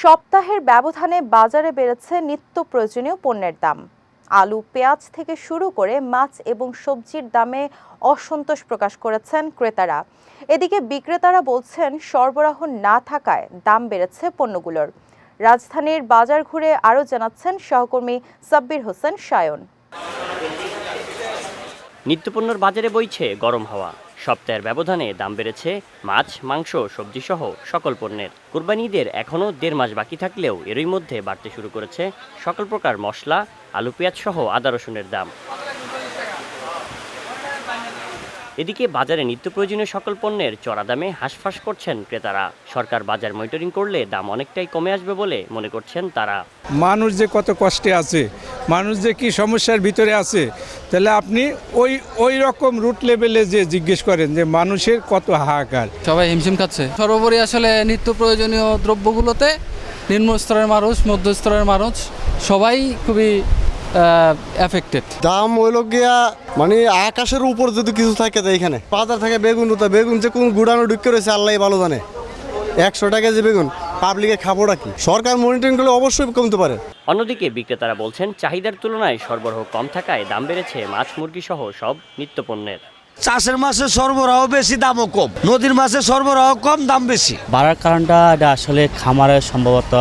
সপ্তাহের ব্যবধানে বাজারে বেড়েছে নিত্য প্রয়োজনীয় পণ্যের দাম। আলু, পেঁয়াজ থেকে শুরু করে মাছ এবং সবজির দামে অসন্তোষ প্রকাশ করেছেন ক্রেতারা। এদিকে বিক্রেতারা বলছেন, সরবরাহ না থাকায় দাম বেড়েছে পণ্যগুলোর। রাজধানীর বাজার ঘুরে আরও জানাচ্ছেন সহকর্মী সাব্বির হোসেন সায়ন। নিত্যপণ্যর বাজারে বইছে গরম হাওয়া। সপ্তাহের ব্যবধানে দাম বেড়েছে মাছ, মাংস সবজি সহ সকল পণ্যের। কোরবানি ঈদের এখনও দেড় মাস বাকি থাকলেও এরই মধ্যে বাড়তে শুরু করেছে সকল প্রকার মশলা, আলু পেঁয়াজ সহ আদা, রসুনের দাম। এদিকে বাজারে নিত্য প্রয়োজনীয় সকল পণ্যের চড়া দামে হাঁসফাঁস করছেন ক্রেতারা। সরকার বাজার মনিটরিং করলে দাম অনেকটাই কমে আসবে বলে মনে করছেন তারা। মানুষ যে কত কষ্টে আছে মানুষ যে কি সমস্যার ভিতরে আছে তাহলে আপনি ওই ওই রকম রুট লেভেলে যে জিজ্ঞেস করেন যে মানুষের কত হাহাকার। সবাই হিমশিম খাচ্ছে। সর্বোপরি আসলে নিত্য প্রয়োজনীয় দ্রব্যগুলোতে নিম্ন স্তরের মানুষ মধ্য স্তরের মানুষ সবাই খুবই এফেক্টেড দাম হইল গিয়া মানে আকাশের উপর যদি কিছু থাকে তো এখানে বাজার থেকে বেগুন তো বেগুন যে কোন গুড়ানো ঢুকে রয়েছে আল্লাহ ভালো জানে। একশো টাকা যে বেগুন পাবলিকে খাবোটা কি? সরকার মনিটরিং করলে অবশ্যই কমতে পারে। অন্যদিকে বিক্রেতারা বলছেন চাহিদার তুলনায় সরবরাহ কম থাকায় দাম বেড়েছে মাছ মুরগি সহ সব নিত্যপণ্যের। চাষের মাসে সরবরাহ বেশি দামও কম। নদীর মাসে সরবরাহ কম দাম বেশি। বাড়ার কারণটা এটা আসলে খামারে সম্ভবত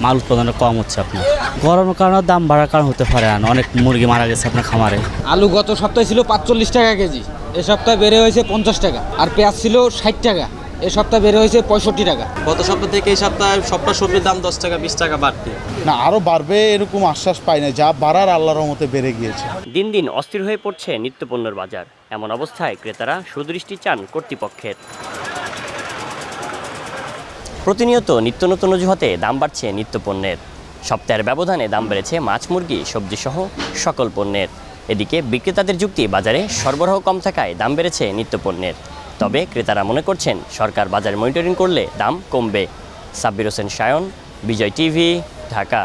মাল উৎপাদনটা কম হচ্ছে আপনার। গরমের কারণে দাম বাড়ার কারণ হতে পারে না। অনেক মুরগি মারা গেছে আপনার খামারে। আলু গত সপ্তাহে ছিল পাঁচচল্লিশ টাকা কেজি। এ সপ্তাহে বেড়ে হয়েছে পঞ্চাশ টাকা। আর পেঁয়াজ ছিল ষাট টাকা। এ সপ্তাহে বেড়ে হয়েছে পঁয়ষট্টি টাকা। গত সপ্তাহ থেকে এই সপ্তাহে সবটা সবজির দাম দশ টাকা বিশ টাকা বাড়তে। না আরও বাড়বে এরকম আশ্বাস পাই না। যা বাড়ার আল্লাহর রহমতে বেড়ে গিয়েছে। দিন দিন অস্থির হয়ে পড়ছে নিত্যপণ্যের বাজার। এমন অবস্থায় ক্রেতারা সুদৃষ্টি চান কর্তৃপক্ষের। প্রতিনিয়ত নিত্য নতুন অজুহাতে দাম বাড়ছে নিত্য পণ্যের। সপ্তাহের ব্যবধানে দাম বেড়েছে মাছ, মুরগি সবজি সহ সকল পণ্যের। এদিকে বিক্রেতাদের যুক্তি, বাজারে সরবরাহ কম থাকায় দাম বেড়েছে নিত্য পণ্যের। তবে ক্রেতারা মনে করছেন, সরকার বাজার মনিটরিং করলে দাম কমবে। সাব্বির হোসেন সায়ন, বিজয় টিভি, ঢাকা।